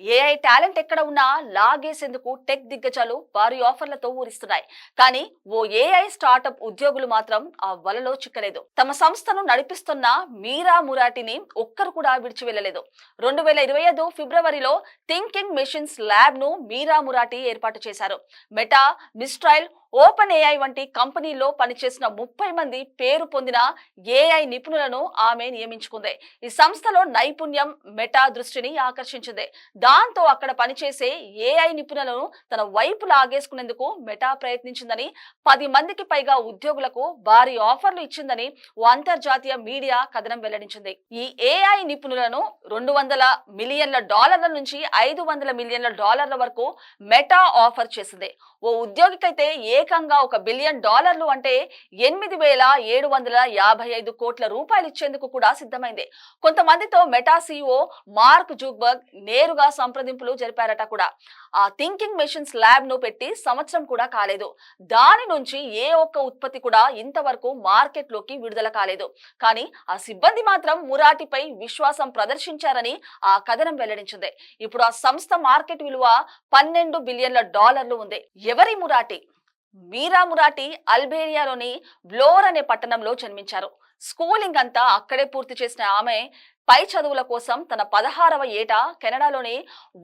AI talent ఎక్కడ ఉన్నా లాగేసేందుకు tech దిగ్గజాలు భారీ ఆఫర్లతో ఊరిస్తున్నాయి. కానీ ఓ ఏఐ స్టార్టప్ ఉద్యోగులు మాత్రం ఆ వలలో చిక్కలేదు. తమ సంస్థను నడిపిస్తున్న మీరా మురాటిని ఒక్కరు కూడా విడిచి వెళ్ళలేదు. రెండు వేల ఇరవై ఐదు ఫిబ్రవరిలో థింకింగ్ మెషిన్స్ ల్యాబ్ను మీరా మురాటి ఏర్పాటు చేశారు. మెటా మిస్ట్రైల్ ఓపెన్ ఏఐ వంటి కంపెనీల్లో పనిచేసిన ముప్పై మంది పేరు పొందిన ఏఐ నిపుణులను ఆమె నియమించుకుంది. ఈ సంస్థలో నైపుణ్యం మెటా దృష్టిని ఆకర్షించింది. దాంతో అక్కడ పనిచేసే ఏఐ నిపుణులను తన వైపు లాగేసుకునేందుకు మెటా ప్రయత్నించిందని పది మందికి పైగా ఉద్యోగులకు భారీ ఆఫర్లు ఇచ్చిందని ఓ అంతర్జాతీయ మీడియా కథనం వెల్లడించింది. ఈ ఏఐ నిపుణులను రెండు వందల మిలియన్ల డాలర్ల నుంచి ఐదు వందల మిలియన్ల డాలర్ల వరకు మెటా ఆఫర్ చేసింది. ఓ ఉద్యోగికైతే ఏకంగా ఒక బిలియన్ డాలర్లు అంటే ఎనిమిది వేల ఏడు వందల యాభై ఐదు కోట్ల రూపాయలు ఇచ్చేందుకు కూడా సిద్ధమైంది. కొంతమందితో మెటా సిఇఓ మార్క్ జూక్బర్గ్ నేరుగా సంప్రదింపులు జరిపారట కూడా. ఆ థింకింగ్ మెషిన్స్ ల్యాబ్ను పెట్టి సంవత్సరం కూడా కాలేదు. దాని నుంచి ఏ ఒక్క ఉత్పత్తి కూడా ఇంతవరకు మార్కెట్లోకి విడుదల కాలేదు. కానీ ఆ సిబ్బంది మాత్రం మురాటిపై విశ్వాసం ప్రదర్శించారని ఆ కథనం వెల్లడించింది. ఇప్పుడు ఆ సంస్థ మార్కెట్ విలువ పన్నెండు బిలియన్ల డాలర్లు ఉంది. ఎవరి మురాటి? మీరా మురాటి అల్బేరియాలోని బ్లోర్ అనే పట్టణంలో జన్మించారు. స్కూలింగ్ అంతా అక్కడే పూర్తి చేసిన ఆమె పై చదువుల కోసం తన పదహారవ ఏట కెనడాలోని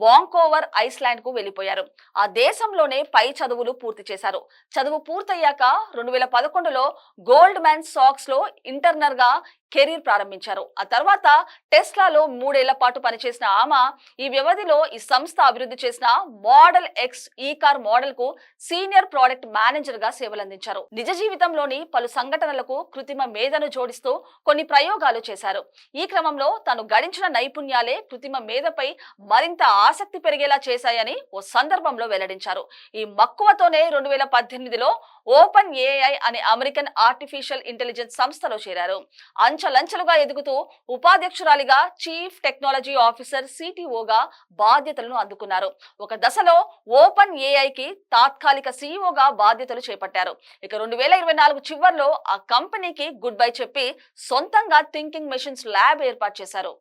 వాంకోవర్ ఐస్లాండ్కు వెళ్ళిపోయారు ఆ దేశంలోనే పై చదువులు పూర్తి చేశారు. చదువు పూర్తయ్యాక రెండు వేల పదకొండులో గోల్డ్ మ్యాన్ సాక్స్లో ఇంటర్నర్గా కెరీర్ ప్రారంభించారు. ఆ తర్వాత టెస్లాలో మూడేళ్ళ పాటు పనిచేసిన ఆమె ఈ వ్యవధిలో ఈ సంస్థ అభివృద్ధి చేసిన మోడల్ ఎక్స్ ఈ కార్ మోడల్కు సీనియర్ ప్రోడక్ట్ మేనేజర్గా సేవలందించారు. నిజ జీవితంలోని పలు సంఘటనలకు కృత్రిమ మేధను జోడి జోడిస్తూ కొన్ని ప్రయోగాలు చేశారు. ఈ క్రమంలో తను గడించిన నైపుణ్యాలే కృత్రిమ మేధపై మరింత ఆసక్తి పెరిగేలా చేశాయని ఓ సందర్భంలో వెల్లడించారు. ఈ మక్కువతోనే రెండు వేల పద్దెనిమిదిలో ఓపెన్ ఏఐ అనే అమెరికన్ ఆర్టిఫిషియల్ ఇంటెలిజెన్స్ సంస్థలో చేరారు. అంచలంచలుగా ఎదుగుతూ ఉపాధ్యక్షురాలిగా చీఫ్ టెక్నాలజీ ఆఫీసర్ సిటిఓగా బాధ్యతలను అందుకున్నారు. ఒక దశలో ఓపెన్ ఏఐకి తాత్కాలిక సిఇఓగా బాధ్యతలు చేపట్టారు. ఇక రెండు వేల ఇరవై నాలుగు చివరిలో ఆ కంపెనీకి గుడ్ బై చెప్పి సొంతంగా థింకింగ్ మెషిన్స్ ల్యాబ్ ఏర్పాటు చేశారు.